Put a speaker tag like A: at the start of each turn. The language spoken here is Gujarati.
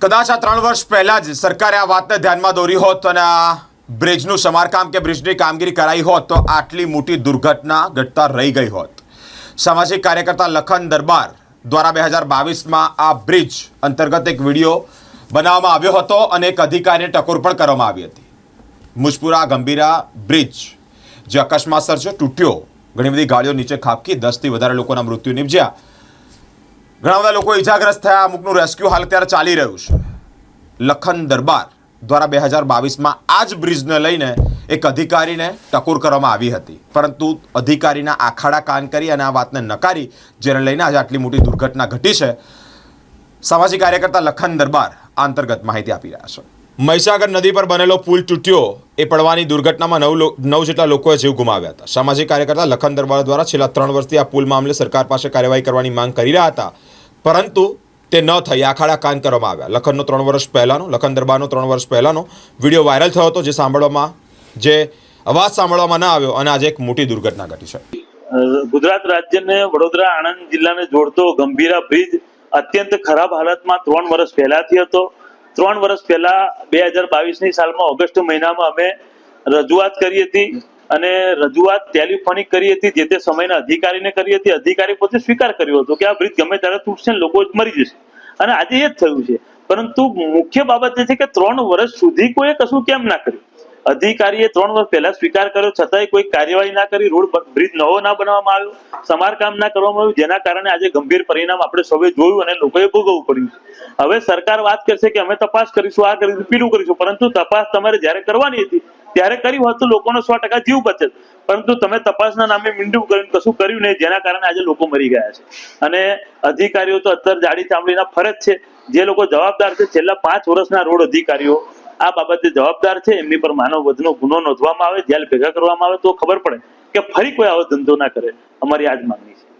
A: કદાચ આ ત્રણ વર્ષ પહેલા જ સરકારે આ વાતને ધ્યાનમાં દોરી હોત અને આ બ્રિજનું સમારકામ કે બ્રિજની કામગીરી કરાઈ હોત તો આટલી મોટી દુર્ઘટના ઘટતા રહી ગઈ હોત. સામાજિક કાર્યકર્તા લખન દરબાર દ્વારા બે હજાર બાવીસમાં આ બ્રિજ અંતર્ગત એક વીડિયો બનાવવામાં આવ્યો હતો અને એક અધિકારીને ટકોર પણ કરવામાં આવી હતી. મુજપુરા ગંભીરા બ્રિજ, જે અકસ્માત સર્જ્યો, તૂટ્યો, ઘણી બધી ગાડીઓ નીચે ખાબકી દસથી વધારે લોકોના મૃત્યુ નિપજ્યા. ઘણા બધા લોકો ઇજાગ્રસ્ત થયા, અમુકનું રેસ્ક્યુ હાલ અત્યારે ચાલી રહ્યું છે. લખન દરબાર દ્વારા બે હજાર બાવીસમાં આ જ બ્રિજને લઈને એક અધિકારીને ટકોર કરવામાં આવી હતી. પરંતુ અધિકારીના આખાડા કાન કરી અને આ વાતને નકારી, જેને લઈને આજે આટલી મોટી દુર્ઘટના ઘટી છે, સામાજિક કાર્યકર્તા લખન દરબાર આ અંતર્ગત માહિતી આપી રહ્યા છે. મહીસાગર નદી પર બનેલો પુલ તૂટ્યો, એ પડવાની દુર્ઘટનામાં નવ નવ જેટલા લોકોએ જીવ ગુમાવ્યા હતા. સામાજિક કાર્યકર્તા લખન દરબાર દ્વારા છેલ્લા ત્રણ વર્ષથી આ પુલ મામલે સરકાર પાસે કાર્યવાહી કરવાની માંગ કરી રહ્યા હતા. પરંતુ તે ન થઈ. આખાડા કાન કરવામાં આવ્યા. લખનનો ત્રણ વર્ષ પહેલાંનો, લખન દરબારનો ત્રણ વર્ષ પહેલાંનો વીડિયો વાયરલ થયો હતો, જે સાંભળવામાં, જે અવાજ સાંભળવામાં ન આવ્યો અને આજે એક મોટી દુર્ઘટના ઘટી છે.
B: ગુજરાત રાજ્યને વડોદરા, આણંદ જિલ્લાને જોડતો ગંભીરા બ્રિજ અત્યંત ખરાબ હાલતમાં ત્રણ વર્ષ પહેલાથી હતો. ત્રણ વર્ષ પહેલા બે હજાર બાવીસની સાલમાં ઓગસ્ટ મહિનામાં અમે રજૂઆત કરી હતી અને રજૂઆત ટેલિફોનિક કરી હતી, જે તે સમયના અધિકારીને કરી હતી. અધિકારી પોતે સ્વીકાર કર્યો હતો કે આ બ્રિજ ગમે ત્યારે તૂટશે ને લોકો મરી જશે. અને આજે એ જ થયું છે. પરંતુ મુખ્ય બાબત એ છે કે ત્રણ વર્ષ સુધી કોઈએ કશું કેમ ના કર્યું? અધિકારીએ ત્રણ વર્ષ પહેલા સ્વીકાર કર્યો, છતાંય કોઈ કાર્યવાહી ના કરી, રોડ બ્રિજ નવો ના બનાવવામાં આવ્યો, સમારકામ ના કરવામાં આવ્યું, જેના કારણે આજે ગંભીર પરિણામ આપણે સૌએ જોયું અને લોકોએ ભોગવવું પડ્યું હવે સરકાર વાત કરશે કે અમે તપાસ કરીશું, આ કરીશું પેલું કરીશું, પરંતુ તપાસ તમારે જ્યારે કરવાની હતી ત્યારે કર્યું હોત લોકોનો સો ટકા જીવ બચત. પરંતુ તમે તપાસના નામે મીંડું કરીને કશું કર્યું નહીં, જેના કારણે આજે લોકો મરી ગયા છે. અને અધિકારીઓ તો અત્યારે જાડી ચામડીના ફરજ છે. જે લોકો જવાબદાર છે, છેલ્લા પાંચ વર્ષના રોડ અધિકારીઓ, આ બાબતે જવાબદાર છે. એમની પર માનવ વધનો ગુનો નોંધવામાં આવે, જેલ ભેગા કરવામાં આવે તો ખબર પડે કે ફરી કોઈ આવો ધંધો ના કરે. અમારી આજ માંગણી છે.